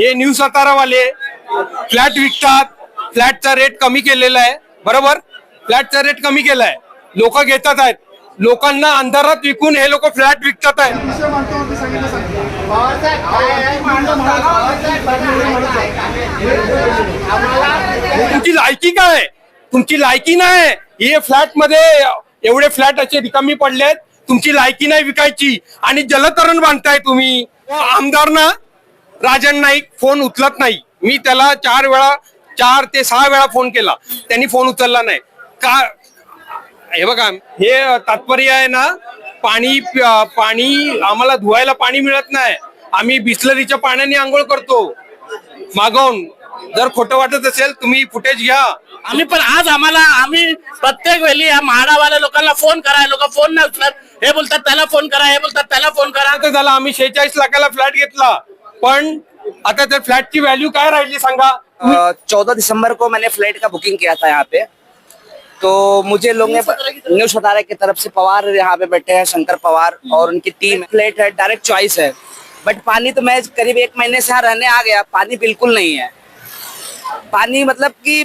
हे new सातारावाले flat विकतात. फ्लॅटचा rate कमी केलेला आहे. बरोबर? फ्लॅटचा रेट कमी केलाय लोक घेतात आहेत. लोकांना अंधारात विकून हे लोक फ्लॅट विकतात आहेत. तुमची लायकी काय तुमची लायकी नाही. हे फ्लॅटमध्ये एवढे फ्लॅट असे रिकामी पडलेत. तुमची लायकी नाही विकायची. आणि जलतरण बांधताय तुम्ही. आमदार ना राजन नाईक फोन उचलत नाही. मी त्याला चार वेळा चार ते सहा वेळा फोन केला. त्यांनी फोन उचलला नाही. का हे बघा हे तात्पर्य आहे ना पाणी पाणी आम्हाला धुवायला पाणी मिळत नाही. आम्ही बिस्लरीच्या पाण्याने आंघोळ करतो. मागवून जर खोटं वाटत असेल तुम्ही फुटेज घ्या. आम्ही पण आज आम्हाला आम्ही प्रत्येक वेळी या म्हाडावाल्या लोकांना फोन करा लोक फोन नाही उचलत. हे बोलतात त्याला फोन करा हे बोलतात त्याला फोन करा. झाला आम्ही शेहेचाळीस लाखाला फ्लॅट घेतला. आता त्या फ्लॅटची व्हॅल्यू काय राहिली सांगा? चौदह दिसंबर को मैंने फ्लैट का बुकिंग किया था यहाँ पे। तो मुझे लोग न्यू सतारा की तरफ़ से पवार यहाँ पे बैठे हैं, शंकर पवार और उनकी टीम फ्लैट है डायरेक्ट चॉइस है। बट पानी तो मैं करीब एक महीने से यहाँ रहने आ गया, पानी बिल्कुल नहीं है। पानी मतलब कि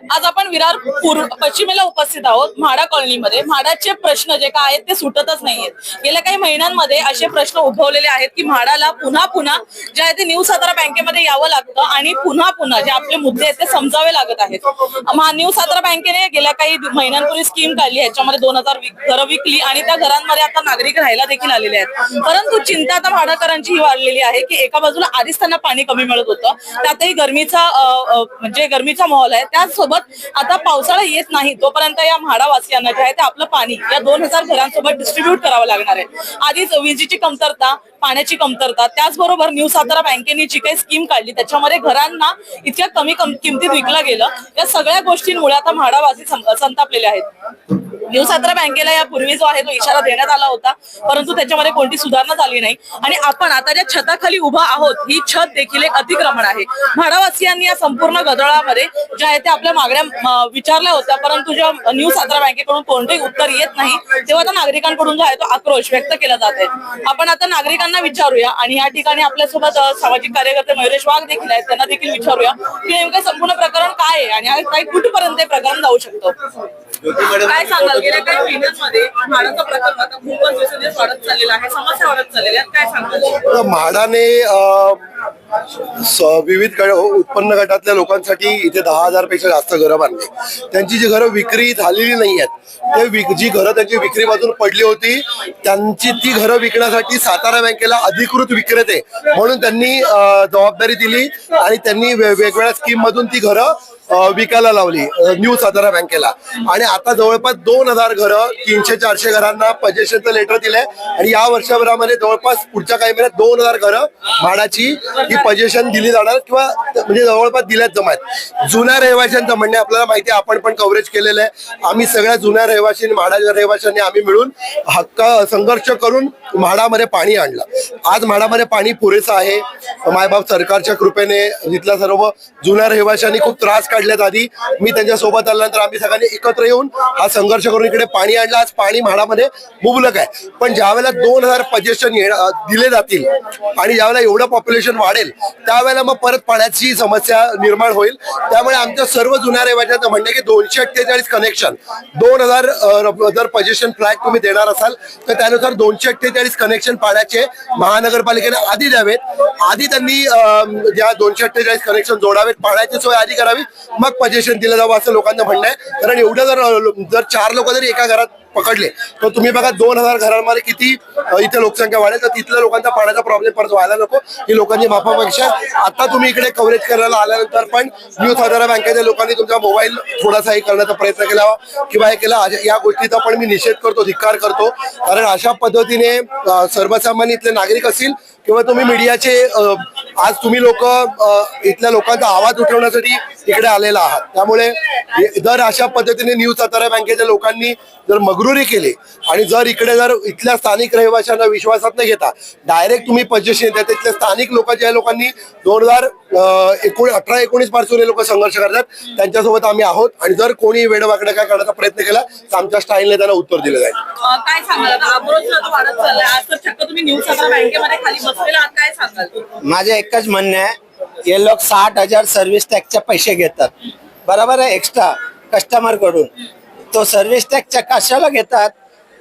आज आपण विरार पूर्व पश्चिमेला उपस्थित आहोत म्हाडा कॉलनीमध्ये. म्हाडाचे प्रश्न जे काय आहेत ते सुटतच नाहीयेत. गेल्या काही महिन्यांमध्ये असे प्रश्न उद्भवलेले आहेत की म्हाडाला पुन्हा पुन्हा जे आहे ते न्यू सातारा बँकेमध्ये यावं लागतं आणि पुन्हा पुन्हा जे आपले मुद्दे आहेत ते समजावे लागत आहेत. महा- न्यू सातारा बँकेने गेल्या काही महिन्यांपूर्वी स्कीम काढली. याच्यामध्ये दोन हजार घरं विकली आणि त्या घरांमध्ये आता नागरिक राहायला देखील आलेले आहेत. परंतु चिंता आता म्हाडाकरांची ही वाढलेली आहे की एका बाजूला आधीच त्यांना पाणी कमी मिळत होतं. त्यातही गरमीचा जे म्हणजे गरमीचा माहोल आहे. त्याचसोबत आता पावसाळा येत नाही तोपर्यंत या म्हाडावासियांना जे आहे ते आपलं पाणी या दोन हजार घरांसोबत डिस्ट्रीब्यूट करावं लागणार आहे. आधीच विजेची कमतरता पाण्याची कमतरता त्याचबरोबर न्यू सातारा बँकेने जी काही स्कीम काढली त्याच्यामध्ये घरांना इतक्या कमी किमतीत विकलं गेलं. या सगळ्या गोष्टींमुळे आता म्हाडावासी संतापलेले आहेत. न्यू सातारा बँकेला यापूर्वी जो आहे तो इशारा देण्यात आला होता परंतु त्याच्यामध्ये कोणती सुधारणा झाली नाही. आणि आपण आता ज्या छताखाली उभा आहोत ही छत देखील एक अतिक्रमण आहे. म्हाडावासियांनी या संपूर्ण गदळामध्ये ज्या आहे त्या आपल्या मागण्या विचारल्या होत्या परंतु जेव्हा न्यू सातारा बँकेकडून कोणतेही उत्तर येत नाही तेव्हा आता नागरिकांकडून जो आहे तो आक्रोश व्यक्त केला जात आहे. आपण आता नागरिकांना विचारूया आणि या ठिकाणी आपल्यासोबत सामाजिक कार्यकर्ते मयुरेश वाघ देखील आहेत त्यांना देखील विचारूया की नेमकं संपूर्ण प्रकरण काय आहे आणि काही कुठपर्यंत प्रकरण जाऊ शकतं? काय सांगाल? गेल्या काही महिन्यांमध्ये म्हाडाचा प्रकल्प आता खूपच दिवसेंदिवस वाढत चाललेला आहे. समस्या वाढत चाललेल्या आहेत. काय सांगाल? म्हाडाने विविध गट- उत्पन्न गटातल्या लोकांसाठी इथे दहा हजारपेक्षा जास्त घरं बांधली. त्यांची जी घरं विक्री झालेली नाही आहेत ते जी घरं त्यांची विक्री बाजून पडली होती त्यांची ती घरं विकण्यासाठी सातारा बँकेला अधिकृत विक्रेते म्हणून त्यांनी जबाबदारी दिली आणि त्यांनी वेगवेगळ्या स्कीम मधून ती घरं विकायला लावली न्यू सातारा बँकेला. आणि आता जवळपास दोन हजार घरं तीनशे चारशे घरांना पजेशनचं लेटर दिलंय. आणि या वर्षभरामध्ये जवळपास पुढच्या काही महिन्यात दोन हजार घरं म्हाडाची ही पजेशन दिली जाणार किंवा म्हणजे जवळपास दिल्यात जमात जुन्या रहिवाशांचं म्हणणे आपल्याला माहिती आहे आपण पण कव्हरेज केलेलं आहे. आम्ही सगळ्या जुन्या रहिवाशी म्हाडा म्हाडाच्या रहिवाशांनी आम्ही मिळून हक्क संघर्ष करून म्हाडामध्ये पाणी आणलं. आज म्हाडामध्ये पाणी पुरेसं आहे. मायबाप सरकारच्या कृपेने तिथल्या सर्व जुन्या रहिवाशांनी खूप त्रास काढल्यात आधी. मी त्यांच्यासोबत आल्यानंतर आम्ही सगळ्यांनी एकत्र येऊन हा संघर्ष करून इकडे पाणी आणलं. आज पाणी म्हाडामध्ये मुबलक आहे. पण ज्यावेळेला दोन हजार पजेशन दिले जातील आणि ज्यावेळेला एवढं पॉप्युलेशन वाढेल त्यावेळेला मग परत पाण्याची समस्या निर्माण होईल. त्यामुळे आमच्या सर्व जुन्या रहिवाशांचं म्हणणं की दोनशे अठ्ठेचाळीस कनेक्शन दोन हजार जर पजेशन फ्लॅट तुम्ही देणार असाल तर त्यानुसार दोनशे अठ्ठेचाळीस कनेक्शन पाण्याचे महानगरपालिकेने आधी द्यावेत. आधी त्यांनी ज्या दोनशे अठ्ठेचाळीस कनेक्शन जोडावेत पाण्याची सोय आधी करावी. मग पजेशन दिलं जावं असं लोकांचं म्हणणं आहे. कारण एवढं जर जर चार लोक जरी एका घरात पकडले तर तुम्ही बघा दोन हजार घरांमध्ये किती इथे लोकसंख्या वाढेल. तर तिथल्या लोकांचा पाण्याचा प्रॉब्लेम परत व्हायला नको. ही लोकांची माफापेक्षा आता तुम्ही इकडे कव्हरेज करायला आल्यानंतर पण न्यू सातारा बँकेच्या लोकांनी तुमचा मोबाईल थोडासा हे करण्याचा प्रयत्न केला. किंवा हे केला या गोष्टीचा पण मी निषेध करतो धिक्कार करतो. कारण अशा पद्धतीने सर्वसामान्य इथले नागरिक असतील किंवा तुम्ही मीडियाचे आज तुम्ही लोक इथल्या लोकांचा आवाज उठवण्यासाठी इकडे आलेला आहात. त्यामुळे जर अशा पद्धतीने न्यू सातारा बँकेच्या लोकांनी जर मगरुरी केली आणि जर इकडे जर इथल्या स्थानिक रहिवाशांना विश्वासात न घेता डायरेक्ट तुम्ही पजेशन येतात तिथल्या स्थानिक लोकांच्या या लोकांनी दोन हजार एकोण अठरा एकोणीसपासून हे लोक संघर्ष करतात त्यांच्यासोबत आम्ही आहोत आणि जर कोणी वेडवाकडे काय करण्याचा प्रयत्न केला तर आमच्या स्टाईलने त्यांना उत्तर दिलं जाईल. अं, काय सांगाल? आता अब्रोच वाढत चाललाय आज तर चक्क तुम्ही न्यूज सातारा बँकेमध्ये खाली बसलेला आहात काय सांगाल? माझं एकच म्हणणं आहे हे लोक साठ हजार सर्व्हिस टॅक्सचे पैसे घेतात. बरोबर आहे? एक्स्ट्रा कस्टमरकडून. तो सर्व्हिस टॅक्सच्या कशाला घेतात?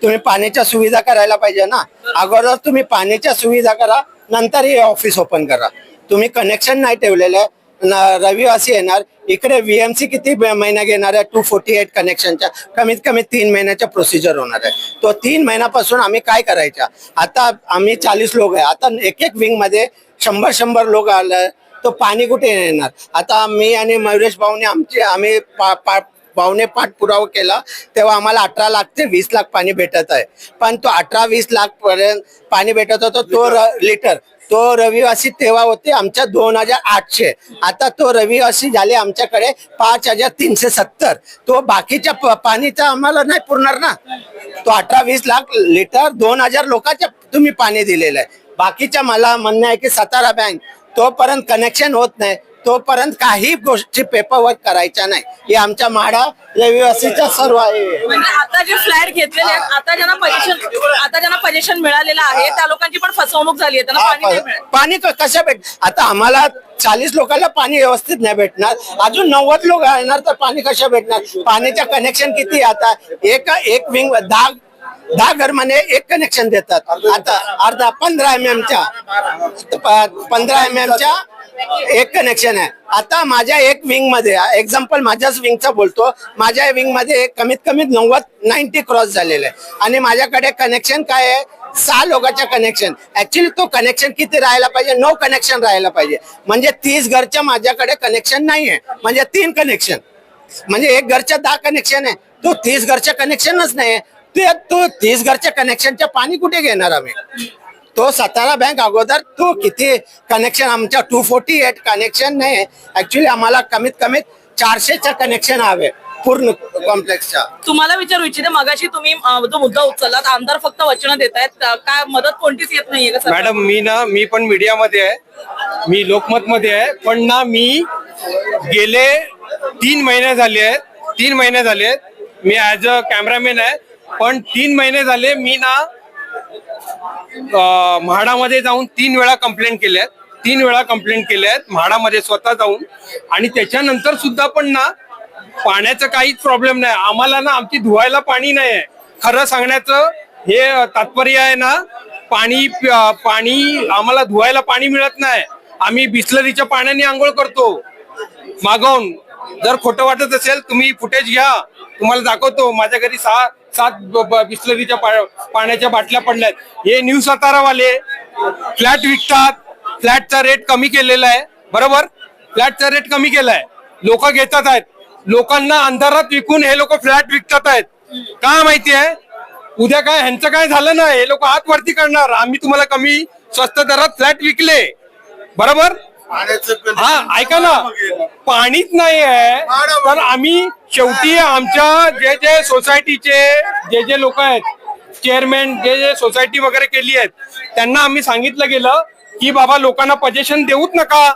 तुम्ही पाण्याच्या सुविधा करायला पाहिजे ना. अगोदर तुम्ही पाण्याच्या सुविधा करा नंतर हे ऑफिस ओपन करा. तुम्ही कनेक्शन नाही ठेवलेलं. न- रविवासी येणार. इकडे व्हीएमसी किती महिना घेणार आहे? टू फोर्टी एट कनेक्शनच्या कमीत कमी तीन महिन्याच्या प्रोसिजर होणार आहे. तो तीन महिन्यापासून आम्ही काय करायच्या आता आम्ही चाळीस लोक आहे. आता एक एक विंगमध्ये शंभर शंभर लोक आलं. तो पाणी कुठे येणार? आता मी आणि मयुरेश भाऊने आमचे आम्ही पा पा भाऊने पाठपुरावा केला तेव्हा आम्हाला अठरा लाख ते वीस लाख पाणी भेटत आहे. पण तो अठरा वीस लाख पर्यंत पाणी भेटत होता तो लिटर. तो रविवासी तेव्हा होते आमच्या दोन हजार आठशे. आता तो रविवासी झाले आमच्याकडे पाच हजार तीनशे सत्तर. तो बाकीच्या पाणीचा आम्हाला नाही पुरणार ना. तो अठरा वीस लाख लिटर दोन हजार लोकांच्या तुम्ही पाणी दिलेलं आहे. बाकीच्या मला म्हणणं आहे की सातारा बँक तोपर्यंत कनेक्शन होत नाही. तोपर्यंत काही गोष्टी पेपरवर्क करायच्या नाही. हे आमच्या म्हाडा रहिवासीचा सर्व आहे. म्हणजे आता जे फ्लॅट घेतलेले आहेत आता ज्यांना पोझिशन आता ज्यांना पोझिशन मिळालेलं आहे त्या लोकांची पण फसवणूक झाली आहे त्यांना पाणी नाही मिळत. पाणी क- कसं भेट आता आम्हाला चाळीस लोकांना पाणी व्यवस्थित नाही भेटणार. अजून नव्वद लोक येणार तर पाणी कसं भेटणार? पाण्याचं कनेक्शन किती आहे आता? एक एक विंग दहा दहा घरमध्ये एक कनेक्शन देतात. आता अर्धा पंधरा एम एम च्या पंधरा एम एम च्या एक कनेक्शन आहे. आता माझ्या एक विंगमध्ये एक्झाम्पल माझ्याच विंगचा बोलतो. माझ्या विंगमध्ये कमीत कमी नव्वद नाईन्टी क्रॉस झालेलं आहे. आणि माझ्याकडे कनेक्शन काय आहे? सहा लोकांच्या कनेक्शन ऍक्च्युली तो कनेक्शन किती राहायला पाहिजे? नो कनेक्शन राहायला पाहिजे. म्हणजे तीस घरच्या माझ्याकडे कनेक्शन नाही आहे म्हणजे तीन कनेक्शन म्हणजे एक घरच्या दहा कनेक्शन आहे. तो तीस घरच्या कनेक्शनच नाही ते तो तीस घरच्या कनेक्शनच्या पाणी कुठे घेणार आम्ही? तो सातारा बँक अगोदर तो किती कनेक्शन आमच्या टू फोर्टी एट कनेक्शन नाही ऍक्च्युली आम्हाला कमीत कमी चारशेच्या कनेक्शन हवे पूर्ण कॉम्प्लेक्सच्या तुम्हाला विचारू इच्छिते मगाशी तुम्ही अं, जो मुद्दा उचललात आमदार फक्त वचनं देत आहेत. काय मदत कोणतीच येत नाहीये का? मॅडम मी ना मी पण मीडियामध्ये आहे. मी लोकमत मध्ये आहे पण ना मी गेले तीन महिने झाले आहेत. तीन महिने झाले आहेत. मी ऍज अ कॅमेरामॅन आहे. पण तीन महिने झाले मी ना म्हाडामध्ये जाऊन तीन वेळा कंप्लेंट केल्या तीन वेळा कंप्लेंट केल्या आहेत म्हाडामध्ये स्वतः जाऊन. आणि त्याच्यानंतर सुद्धा पण ना पाण्याचं काहीच प्रॉब्लेम नाही. आम्हाला ना आमची धुवायला पाणी नाही आहे खरं सांगण्याचं हे तात्पर्य आहे ना पाणी पाणी आम्हाला धुवायला पाणी मिळत नाही. आम्ही बिस्लरीच्या पाण्याने आंघोळ करतो. मागवून. जर खोटं वाटत असेल तुम्ही फुटेज घ्या. तुम्हाला दाखवतो. माझ्या घरी सहा सात बिस्लरीच्या पाण्याच्या बाटल्या पडल्यात. हे न्यू सातारावाले फ्लॅट विकतात. फ्लॅटचा रेट कमी केलेला आहे. बरोबर? फ्लॅटचा रेट कमी केलाय. लोक घेतात आहेत. लोकांना अंधारात विकून हे लोक फ्लॅट विकतात आहेत. का माहिती आहे? उद्या काय ह्यांचं काय झालं ना? हे लोक हात वरती करणार. आम्ही तुम्हाला कमी स्वस्त दरात फ्लॅट विकले. बरोबर? हा ऐका ना. पाणीच नाही आहे तर आम्ही शेवटी आमच्या जे जे सोसायटीचे जे जे लोक आहेत चेअरमॅन जे जे सोसायटी वगैरे केली आहेत त्यांना आम्ही सांगितलं गेलं की बाबा लोकांना पजेशन देऊच नका.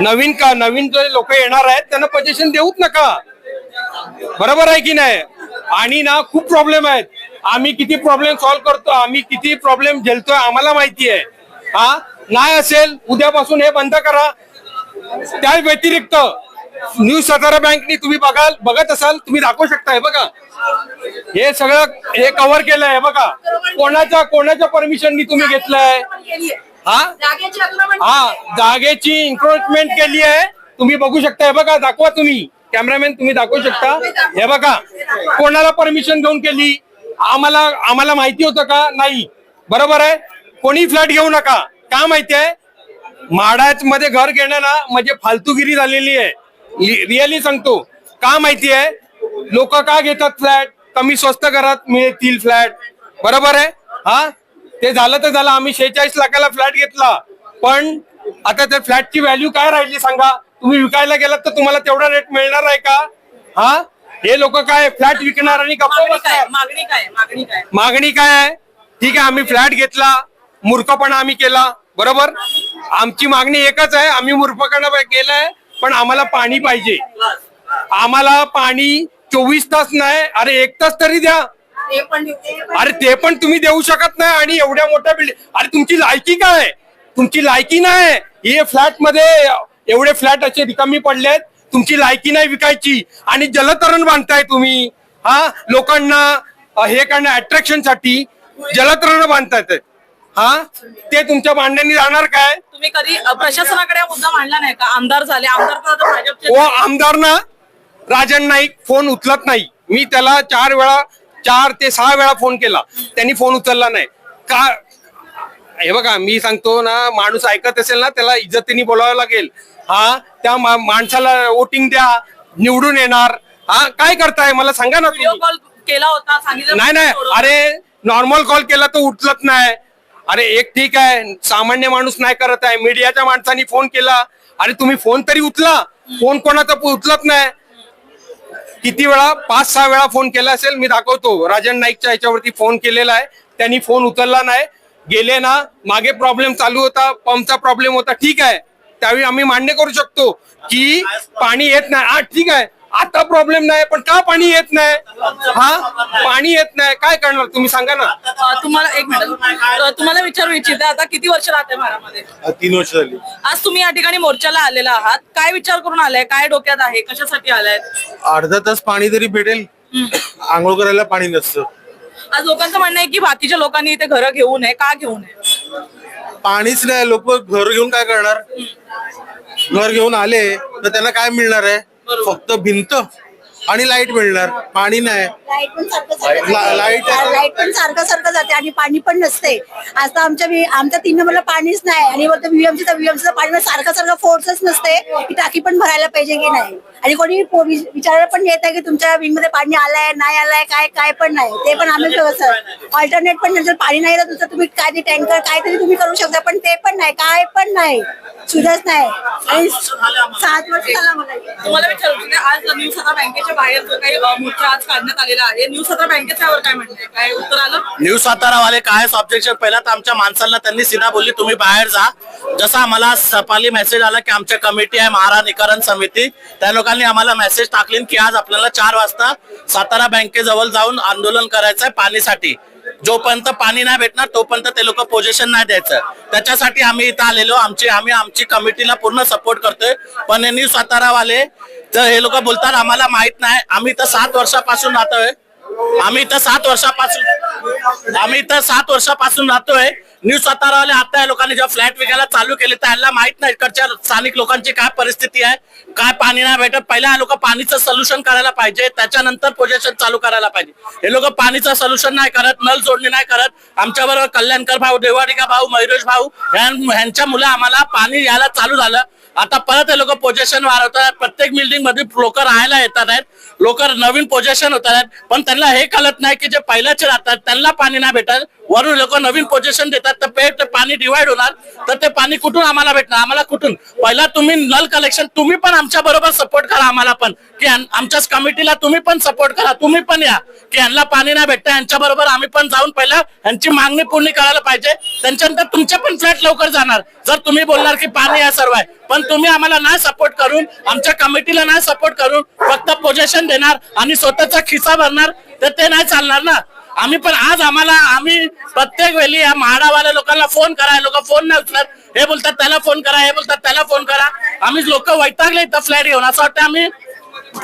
नवीन का नवीन जे लोक येणार आहेत त्यांना पजेशन देऊच नका. बरोबर आहे की नाही? आणि ना खूप प्रॉब्लेम आहेत. आम्ही किती प्रॉब्लेम सॉल्व्ह करतो आम्ही किती प्रॉब्लेम झेलतोय आम्हाला माहिती आहे. हा? नाही असेल उद्यापासून हे बंद करा. त्या व्यतिरिक्त न्यू सातारा बँकनी तुम्ही बघाल बघत असाल तुम्ही दाखवू शकता हे बघा. हे सगळं हे कव्हर केलं आहे बघा. कोणाच्या कोणाच्या परमिशननी तुम्ही घेतलंय? हा? हा जागेची इन्क्रोचमेंट केली आहे. तुम्ही बघू शकता हे बघा दाखवा तुम्ही. कॅमेरामॅन तुम्ही दाखवू शकता. हे बघा कोणाला परमिशन घेऊन केली? आम्हाला आम्हाला माहिती होतं का? नाही. बरोबर आहे? कोणी फ्लॅट घेऊ नका. का माहिती आहे म्हाडाच मध्ये घर घेणं ना म्हणजे फालतूगिरी झालेली आहे. रिअली सांगतो. का माहिती आहे लोक का घेतात फ्लॅट? कमी स्वस्त घरात मिळतील फ्लॅट. बरोबर आहे? हा? ते झालं तर झालं. आम्ही शेहेचाळीस लाखाला फ्लॅट घेतला. पण आता त्या फ्लॅटची व्हॅल्यू काय राहिली सांगा? तुम्ही विकायला गेलात तर तुम्हाला तेवढा रेट मिळणार आहे का? हा? हे लोक काय फ्लॅट विकणार आणि मागणी काय? मागणी काय? आहे? ठीक आहे आम्ही फ्लॅट घेतला. मूर्खपणा आम्ही केला. बरोबर? आमची मागणी एकच आहे आम्ही मूर्खपणा केलाय पण आम्हाला पाणी पाहिजे. आम्हाला पाणी चोवीस तास नाही अरे एक तास तरी द्या. अरे ते पण तुम्ही देऊ शकत नाही आणि एवढ्या मोठ्या बिल्डिंग अरे तुमची लायकी काय? तुमची लायकी नाही. हे फ्लॅटमध्ये एवढे फ्लॅट असे रिकामी पडलेत तुमची लायकी नाही विकायची. आणि जलतरण बांधताय तुम्ही. हा लोकांना हे करणं अट्रॅक्शनसाठी जलतरण बांधतायत. हा? ते तुमच्या बांधण्याने जाणार काय? तुम्ही कधी अ, प्रशासनाकडे हा मुद्दा मांडला नाही का? आमदार झाले. आमदार तर आता भाजपचे व आमदार ना राजन नाईक फोन उचलत नाही. मी त्याला चार वेळा चार ते सहा वेळा फोन केला. त्यांनी फोन उचलला नाही. का हे बघा मी सांगतो ना माणूस ऐकत असेल ना त्याला इज्जतीने बोलावं लागेल. हा त्या मा- माणसाला वोटिंग द्या निवडून येणार. हा काय करताय? मला सांगा ना व्हिडिओ तुम्ही. कॉल केला होता सांगितलं नाही नाही. अरे नॉर्मल कॉल केला तर उचलत नाही. अरे एक ठीक आहे सामान्य माणूस नाही करत आहे. मीडियाच्या माणसांनी फोन केला. अरे तुम्ही फोन तरी उचला. फोन कोणाचा उचलत नाही. किती वेळा? पाच सहा वेळा फोन केला असेल मी दाखवतो. राजन नाईकच्या याच्यावरती फोन केलेला आहे. त्यांनी फोन उचलला नाही. गेले ना मागे प्रॉब्लेम चालू होता पंपचा प्रॉब्लेम होता. ठीक आहे. त्यावेळी आम्ही मान्य करू शकतो की पाणी येत नाही. हा ठीक आहे. आता प्रॉब्लेम नाही पण का पाणी येत नाही? हा? पाणी येत नाही. काय करणार? तुम्ही सांगा ना. अ, तुम्हाला एक मिनिट. तुम्हाला विचारू इच्छिते. आता किती वर्ष राहते तीन वर्ष झाली. आज तुम्ही या ठिकाणी मोर्चाला आलेला आहात. काय विचार करून आलाय? काय डोक्यात आहे? कशासाठी आलाय? अर्धा तास पाणी तरी भेटेल. आंघोळ करायला पाणी नसतं. आज लोकांचं म्हणणं आहे की बाकीच्या लोकांनी इथे घरं घेऊ नये. का घेऊ नये? पाणीच नाही. लोक घर घेऊन काय करणार? घर घेऊन आले तर त्यांना काय मिळणार आहे? फक्त भिंत. आणि लाइट मिळणार. पाणी नाही. लाइट पण सारखं सारखं लाईट- जाते. लाइट पण सारखं सारखं जाते आणि पाणी पण नसते. आता आमच्या वि- आमच्या तीन नंबरला पाणीच नाही. आणि बोलतो व्हीएमसी तर व्हीएमसी पाणी सारखं सारखं फोर्सच नसते की टाकी पण भरायला पाहिजे की नाही. आणि कोणी पो- वि- विचारायला पण येत आहे की तुमच्या विंगमध्ये पाणी आलंय नाही आलंय काय काय पण नाही. ते पण आम्ही ऑल्टरनेट पण जर पाणी नाही तर तुम्ही काय ते टँकर काय तरी तुम्ही करू शकता पण ते पण नाही. काय पण नाही. सुधाच नाही. आणि सात वर्ष झाला मला. तुम्हाला आज बँकेच्या बाहेर जो काही मोर्चा आज काढण्यात आलेला आहे. न्यू सातारा बँकेच्या काय म्हणणं काय उत्तर आलं? न्यू सातारावाले काय ऑब्जेक्शन पहिला तर आमच्या माणसांना त्यांनी सीधा बोलली तुम्ही बाहेर जा. जसा आम्हाला सपाली मेसेज आला की आमच्या कमिटी आहे महाराणीकरण समिती. त्या लोकांनी आम्हाला मेसेज टाकली की आज आपल्याला चार वाजता सातारा बँकेजवळ जाऊन आंदोलन करायचं आहे पाणीसाठी. जोपर्यंत पाणी नाही भेटणार तोपर्यंत ते लोक पोझिशन नाही द्यायचं. त्याच्यासाठी आम्ही इथं आलेलो. आमची आम्ही आमची कमिटीला पूर्ण सपोर्ट करतोय. पण न्यू सातारावाले तर हे लोक बोलतात आम्हाला माहीत नाही. आम्ही तर सात वर्षापासून राहतोय. आम्ही इथं सात वर्षापासून आम्ही इथं सात वर्षापासून राहतोय. न्यू सातारावाले आता या लोकांनी जेव्हा फ्लॅट विकायला चालू केले त्यांना माहीत नाही इकडच्या स्थानिक लोकांची काय परिस्थिती आहे काय पाणी नाही भेटत. पहिला हे लोक पाणीचं सोल्युशन करायला पाहिजे त्याच्यानंतर पोजेशन चालू करायला पाहिजे. हे लोक पाणीचं सोल्युशन नाही करत नल जोडणी नाही करत. आमच्या बरोबर कल्याणकर भाऊ देवाडिका भाऊ मयुरेश भाऊ ह्यांच्या मुलं आम्हाला पाणी यायला चालू झालं. आता परत हे लोक पोझिशन वाढवतात प्रत्येक बिल्डिंगमध्ये लोक राहायला येतात आहेत. लोक नवीन पोझिशन होतात आहेत पण त्यांना हे कळत नाही की जे पहिल्याचे राहतात त्यांना पाणी नाही भेटत. वरून लोक नवीन पोझिशन देतात तर पे ते पाणी डिवाइड होणार तर ते पाणी कुठून आम्हाला भेटणार? आम्हाला कुठून? पहिला तुम्ही नल कलेक्शन तुम्ही पण आमच्या बरोबर सपोर्ट करा आम्हाला पण. की आमच्याच कमिटीला तुम्ही पण सपोर्ट करा तुम्ही पण या. की यांना पाणी नाही भेटतं यांच्या बरोबर आम्ही पण जाऊन पहिला यांची मागणी पूर्ण करायला पाहिजे. त्यांच्यानंतर तुमचे पण फ्लॅट लवकर जाणार. जर तुम्ही बोलणार की पाणी आहे सर्व आहे. पण तुम्ही आम्हाला नाही सपोर्ट करून आमच्या कमिटीला नाही सपोर्ट करून फक्त पोझिशन देणार आणि स्वतःचा खिसा भरणार तर ते नाही चालणार ना. आम्ही पण आज आम्हाला आम्ही प्रत्येक वेळी या म्हाडावाल्या लोकांना फोन करा लोक फोन नाही उचलत. हे बोलतात त्याला फोन करा हे बोलतात त्याला फोन करा. आम्ही लोक वैतागले इथं फ्लॅट घेऊन असं वाटतं आम्ही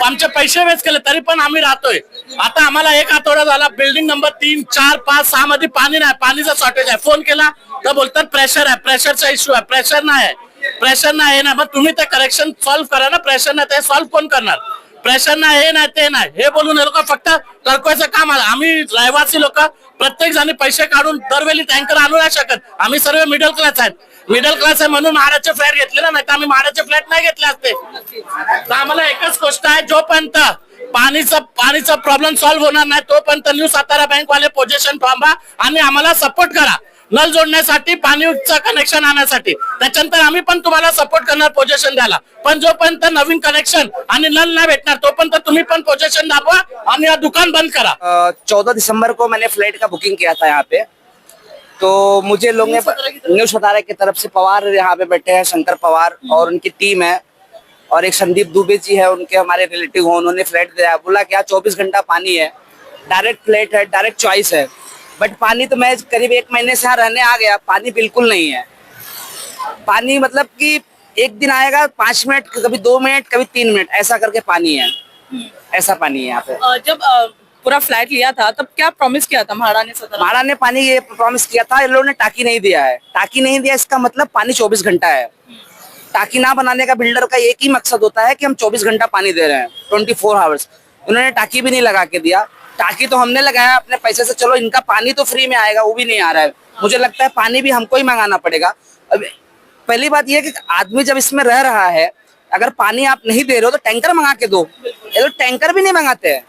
आमचे पैसे वेस्ट केले तरी पण आम्ही राहतोय. आता आम्हाला एक आठवडा झाला बिल्डिंग नंबर तीन चार पाच सहा मध्ये पाणी नाही पाणीचा शॉर्टेज आहे. फोन केला तर बोलतात प्रेशर आहे प्रेशरचा इश्यू आहे प्रेशर नाही आहे. प्रेशर नाही ना मग तुम्ही ते करेक्शन सॉल्व्ह करा ना प्रेशर नाही ते सॉल्व्ह कोण करणार? प्रेशर हे नाही ते नाही. हे बोलून हे लोक फक्त टरकवायचं काम आलं. आम्ही रहिवासी लोक प्रत्येक जणी पैसे काढून दरवेळी टँकर आणू नाही शकत. आम्ही सर्व मिडल क्लास आहेत. मिडल क्लास आहे म्हणून महाराजचे फ्लॅट घेतलेला नाही तर आम्ही महाराजचे फ्लॅट नाही घेतले असते. तर आम्हाला एकच गोष्ट आहे जोपर्यंत पाणीचा पाणीचा प्रॉब्लेम सॉल्व्ह होणार नाही तोपर्यंत न्यू सातारा बँक वाले पोझिशन थांबा आणि आम्हाला सपोर्ट करा. नल जोडण्यासाठी पाणीचं कनेक्शन आणण्यासाठी. त्याच्यानंतर आम्ही पण तुम्हाला सपोर्ट करणार पोझिशन द्यायला. पण जोपर्यंत नवीन कनेक्शन आणि नल नाही भेटणार तोपर्यंत तुम्ही पण पोझिशन दाबवा आणि दुकान बंद करा. चौदह दिसंबर को मैंने फ़्लाइट का बुकिंग किया था यहाँ पे। तो मुझे लोग ने न्यू सतारा की तरफ़ से पवार यहाँ पे बैठे हैं शंकर पवार और उनकी टीम है। और एक संदीप दुबे जी है उनके हमारे रिलेटिव हो उन्होंने फ्लैट दिया बोला क्या चौबीस घंटा पानी है। डायरेक्ट फ्लैट है डायरेक्ट चॉइस है। बट पानी तो मैं करीब एक महीने से यहाँ रहने आ गया पानी बिल्कुल नहीं है। पानी मतलब कि एक दिन आएगा पाँच मिनट कभी दो मिनट कभी तीन मिनट ऐसा करके पानी है। ऐसा पानी है यहाँ पे। जब पूरा फ्लैट लिया था तब क्या प्रॉमिस किया था म्हाडा ने महाड़ा ने पानी ये प्रॉमिस किया था इन लोगों ने टाकी नहीं दिया है। टाकी नहीं दिया इसका मतलब पानी 24 घंटा है। टाकी ना बनाने का बिल्डर का एक ही मकसद होता है कि हम 24 घंटा पानी दे रहे हैं 24 फोर आवर्स उन्होंने टाकी भी नहीं लगा के दिया। टाकी तो हमने लगाया अपने पैसे से। चलो, इनका पानी तो फ्री में आएगा, वो भी नहीं आ रहा है। मुझे लगता है पानी भी हमको ही मंगाना पड़ेगा। अब पहली बात यह कि आदमी जब इसमें रह रहा है, अगर पानी आप नहीं दे रहे हो तो टैंकर मंगा के दो। ये लोग टैंकर भी नहीं मंगाते हैं।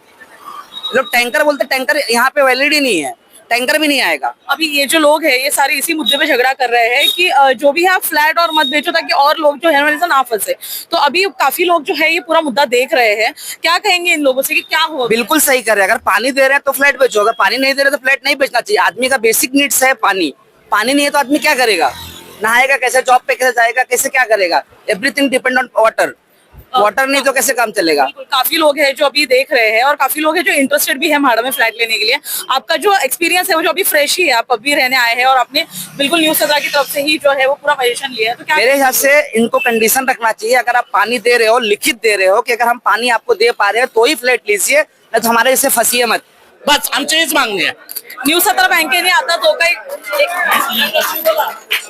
लोग टैंकर बोलते टैंकर यहाँ पे वैलिड ही नहीं है। टैंकर भी नहीं आएगा। अभी ये जो लोग हैं ये सारे इसी मुद्दे पे झगड़ा कर रहे हैं कि जो भी है फ्लैट और मत बेचो ताकि और लोग जो है ना फंसे। तो अभी काफ़ी लोग जो है ये पूरा मुद्दा देख रहे हैं। क्या कहेंगे इन लोगों से कि क्या हुआ? बिल्कुल सही कर रहे हैं। अगर पानी दे रहे हैं तो फ्लैट बेचो अगर पानी नहीं दे रहे तो फ्लैट नहीं बेचना चाहिए। आदमी का बेसिक नीड्स है पानी। पानी नहीं है तो आदमी क्या करेगा? नहाएगा कैसे जॉब पे कैसे जाएगा कैसे क्या करेगा? Everything depend on water water नहीं तो कैसे काम चलेगा? काफ़ी लोग हैं जो अभी देख रहे हैं और काफ़ी लोग हैं जो इंटरेस्टेड भी है म्हाड़ा में फ्लैट लेने के लिए। आपका जो एक्सपीरियंस है वो जो अभी फ्रेश ही है आप अभी रहने आए हैं और आपने बिल्कुल न्यूज़ सदरा की तरफ़ से ही जो है वो पूरा पोजिशन लिया है तो क्या मेरे हिसाब से इनको कंडीशन रखना चाहिए। अगर आप पानी दे रहे हो लिखित दे रहे हो कि अगर हम पानी आपको दे पा रहे हैं तो ही फ्लैट लीजिए नहीं तो हमारे इससे फंसिए मत। बस आमची हीच मागणी आहे न्यू सतरा बँकेने आता जो काही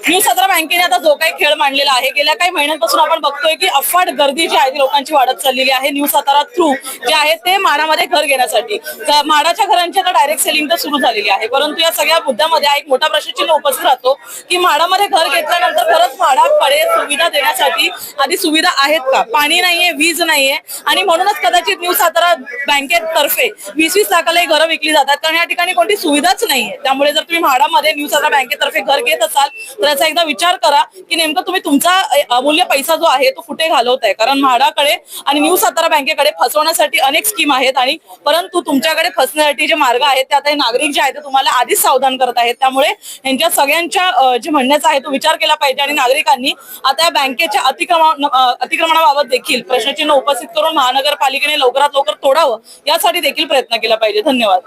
न्यू सतरा बँकेने आता जो काही खेळ मांडलेला आहे. गेल्या काही महिन्यांपासून आपण बघतोय की अफाट गर्दी जी आहे ती लोकांची वाढत चाललेली आहे. न्यू सातारा थ्रू जे आहे ते माडामध्ये घर घेण्यासाठी. माडाच्या घरांची आता डायरेक्ट सेलिंग तर सुरू झालेली आहे. परंतु या सगळ्या मुद्द्यामध्ये एक मोठा प्रश्नचिन्ह उपस्थित राहतो की माडामध्ये घर घेतल्यानंतर खरंच माडाकडे सुविधा देण्यासाठी आधी सुविधा आहेत का? पाणी नाहीये वीज नाहीये. आणि म्हणूनच कदाचित न्यू सातारा बँकेतर्फे वीस वीस लाखाला घरं विकली जातात. कारण या ठिकाणी कोणती सुविधा सुविधाच नाहीये. त्यामुळे जर तुम्ही म्हाडामध्ये न्यू सातारा बँकेतर्फे घर घेत असाल तर याचा एकदा विचार करा की नेमकं तुम्ही तुमचा अमूल्य पैसा जो आहे तो कुठे घालवताय? कारण म्हाडाकडे आणि न्यू सातारा बँकेकडे फसवण्यासाठी अनेक स्कीम आहेत आणि परंतु तुमच्याकडे फसण्यासाठी जे मार्ग आहेत ते आता हे नागरिक जे आहेत ते तुम्हाला आधीच सावधान करत आहेत. त्यामुळे यांच्या सगळ्यांच्या जे म्हणण्याचा आहे तो विचार केला पाहिजे आणि नागरिकांनी आता या बँकेच्या अतिक्रमण अतिक्रमणाबाबत देखील प्रश्नचिन्ह उपस्थित करून महानगरपालिकेने लवकरात लवकर तोडावं यासाठी देखील प्रयत्न केला पाहिजे. धन्यवाद.